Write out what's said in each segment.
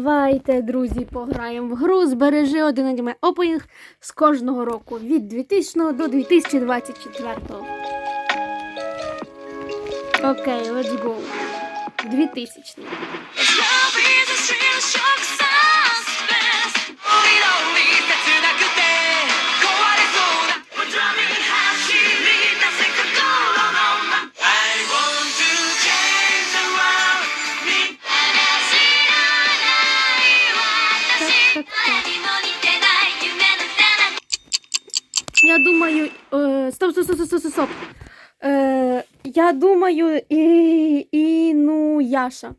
Давайте, друзі, пограємо в гру. Збережи один аніме опенінг з кожного року від 2000 до 2024. Окей, okay, let's go. 2000. стоп, стоп, стоп, стоп, стоп. Е, Я думаю, і, і ну Яша.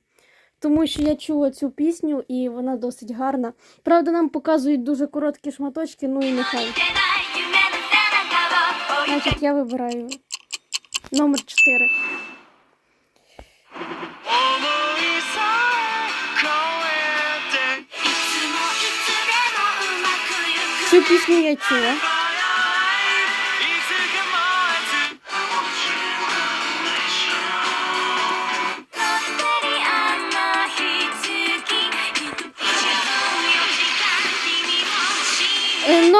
Тому що я чула цю пісню і вона досить гарна. Правда, нам показують дуже короткі шматочки, ну і нехай. Значить, я вибираю номер 4. Цю пісню я чула.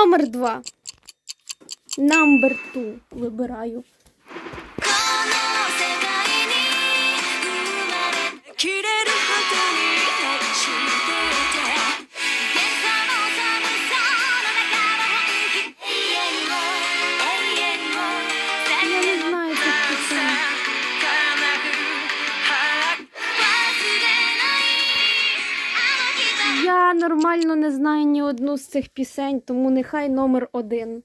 Номер два. номер two вибираю. нормально не знаю ні одну з цих пісень, тому нехай номер один.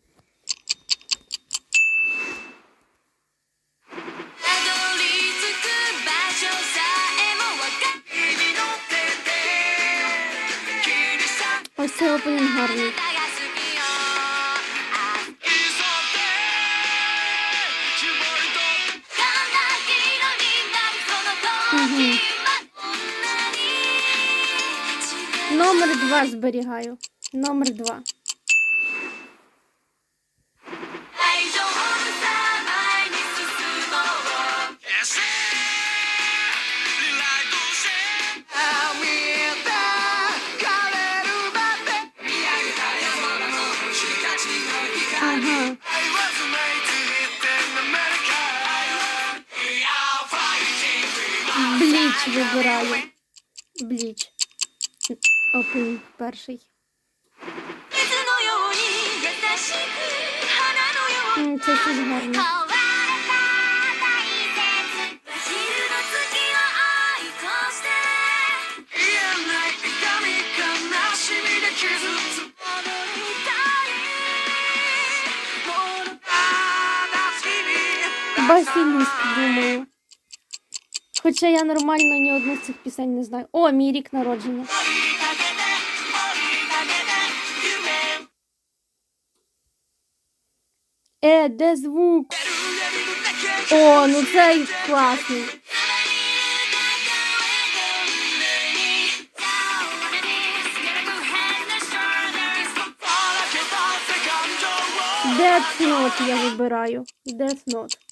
Номер два зберігаю. Номер два. Ага. Бліч вибираю. Бліч. Окей, перший. Це щось гарне. Басиліск, думаю. Хоча я нормально ні одну з цих пісень не знаю. О, мій рік народження. Е, де звук? О, ну цей класний. Death Note я вибираю. Death Note.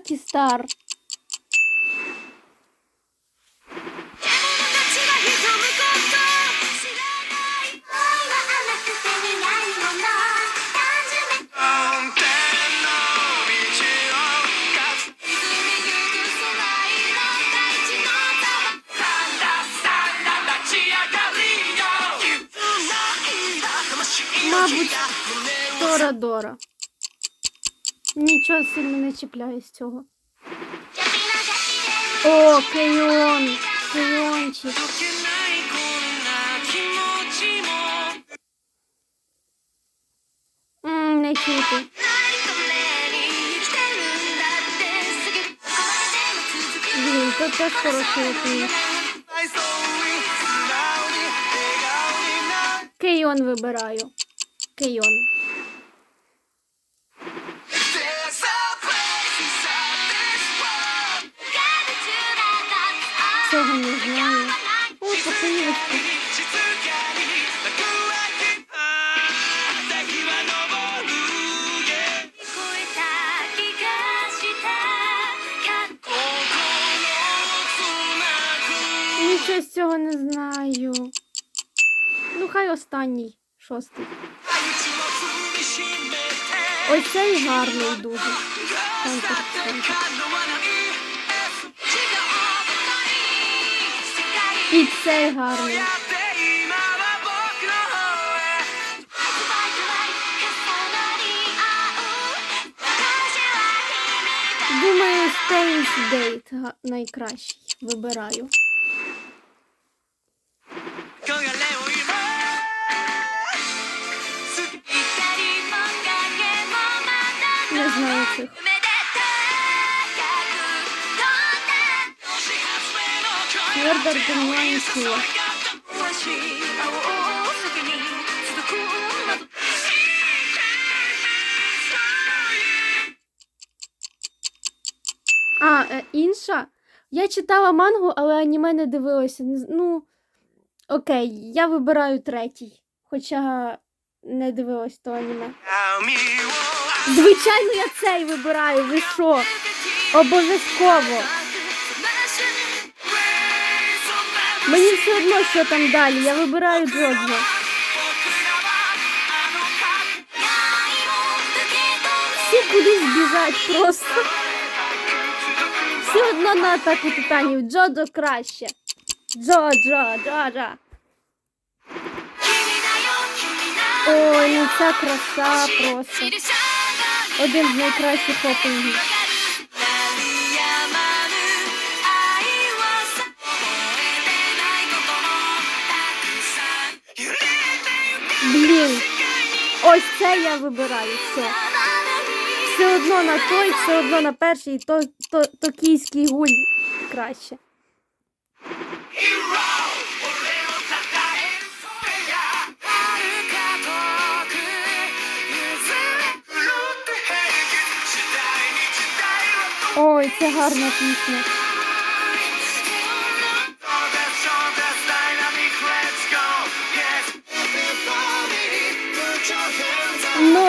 Lucky Star. Нічого сильно не чіпляє з цього. О, кайон, Кейончик! Не чути. Блін, тут теж хороший пінь. Кейон вибираю. Кейон. Нічого з цього не знаю. Ну, хай останній шостий. Оцей гарний дуже. Там, там. І цей гарний. Думаю, Space Date найкращий. Вибираю. Не знаю цих. Murder the Mind А, е, інша. Я читала мангу, але аніме не дивилася. Ну, окей, я вибираю третій. Хоча не дивилась то аніме. Звичайно, я цей вибираю. Ви що? Обов'язково. Мені все одно, що там далі. Я вибираю Джоджо. Всі кудись біжать просто. Все одно на атаку титанів. Джоджо краще. Джоджо, Джоджо. Ой, ну ця краса просто. Один з найкращих опенгів. Блін. Ось це я вибираю. Все. Все одно на той, все одно на перший, то, то, токійський гуль краще. Ой, це гарна пісня.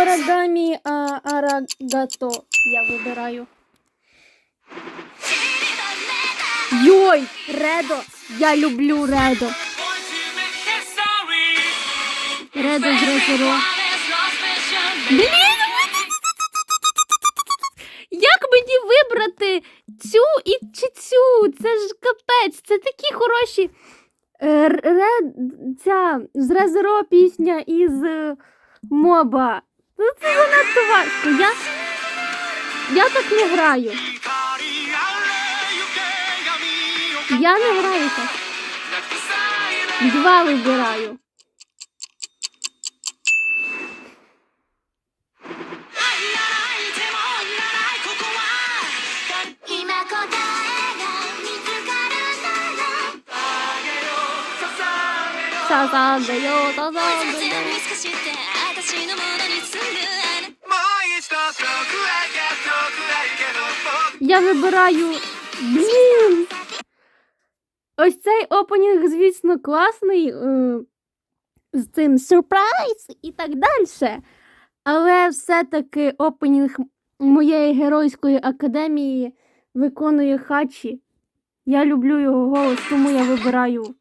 Норагамі а, Арагато я вибираю. Йой, Редо! Я люблю Редо. Редо з Резеро. Блін! Як мені вибрати цю і чи цю? Це ж капець, це такі хороші. Е, Ред, ця з Резеро пісня із е, Моба. Ну це занадто важко. Я, я так не граю. Я не граю так. Два вибираю. Сазагайо, сазагайо. Я вибираю. Блін. Ось цей опенінг, звісно, класний. е, З цим сюрприз і так далі. Але все-таки опенінг моєї геройської академії виконує Хачі. Я люблю його голос, тому я вибираю.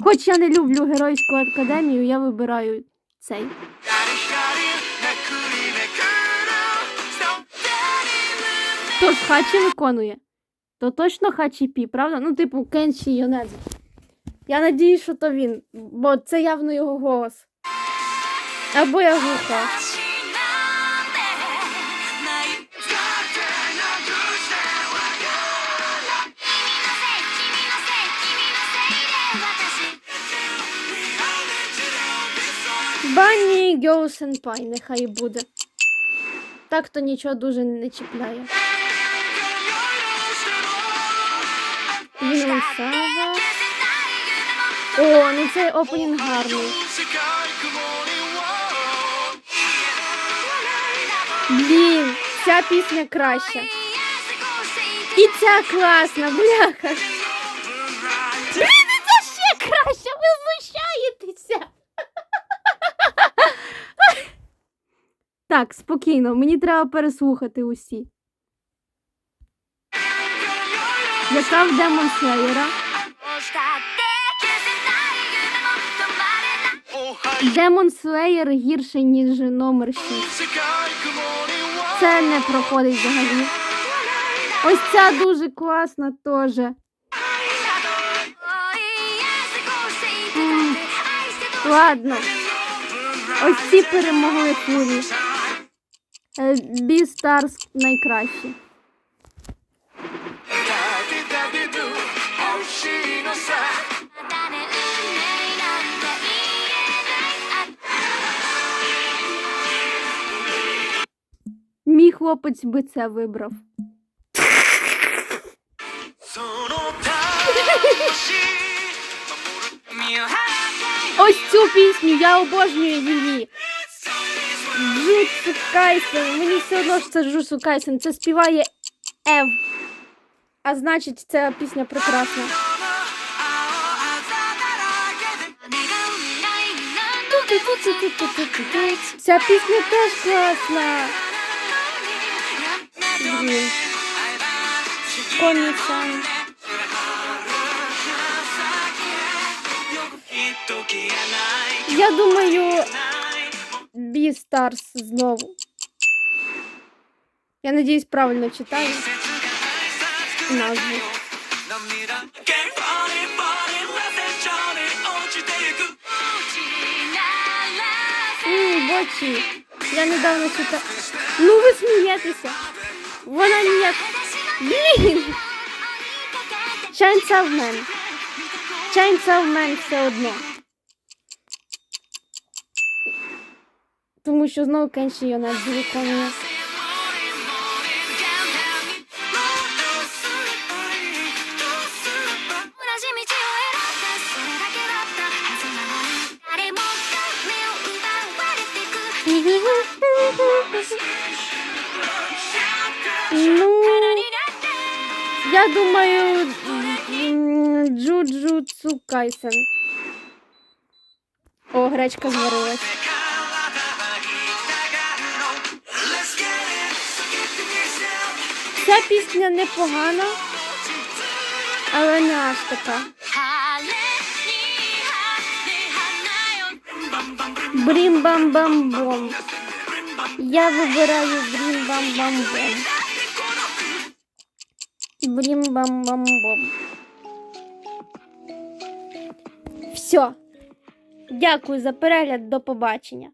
Хоч я не люблю геройську академію, я вибираю цей. Тож Хачі виконує. То точно Хачі Пі, правда? Ну, типу, Кенші Йонедзу. Я надію, що то він, бо це явно його голос. Або я глуха. Гьоу Сенпай, нехай буде. Так то нічого дуже не чіпляє. Вінон О, ну цей опенінг гарний. Блін, ця пісня краща. І ця класна, бляха. Так, спокійно, мені треба переслухати усі. Яка в демонслеєра? Демон Слеєр гірше, ніж номер 6. Це не проходить взагалі. Ось ця дуже класна теж. Ладно. Ось ці перемогли фурі. Бі Старс найкращі. Мій хлопець би це вибрав. Ось цю пісню, я обожнюю її. Джутсу Кайсен. Мені все одно що це Джутсу Кайсен. Це співає Ев. А значить, ця пісня прекрасна. Ця пісня теж класна. Блін. Коні-сан. Я думаю, Бі Старс знову. Я надіюсь, правильно читаю назву. М, Бочі. Я недавно читала. Ну ви смієтеся. Вона ніяк. Блін! Chainsaw Man. Chainsaw Man все одно. Тому що знову Кенші Йонадзі виконує. Ну, я думаю, м, Джуджутсу Кайсен. О, гречка зварилась. Ця пісня непогана, але не аж така. Брім-бам-бам-бом. Я вибираю брім-бам-бам-бом. Брім-бам-бам-бом. Все. Дякую за перегляд. До побачення.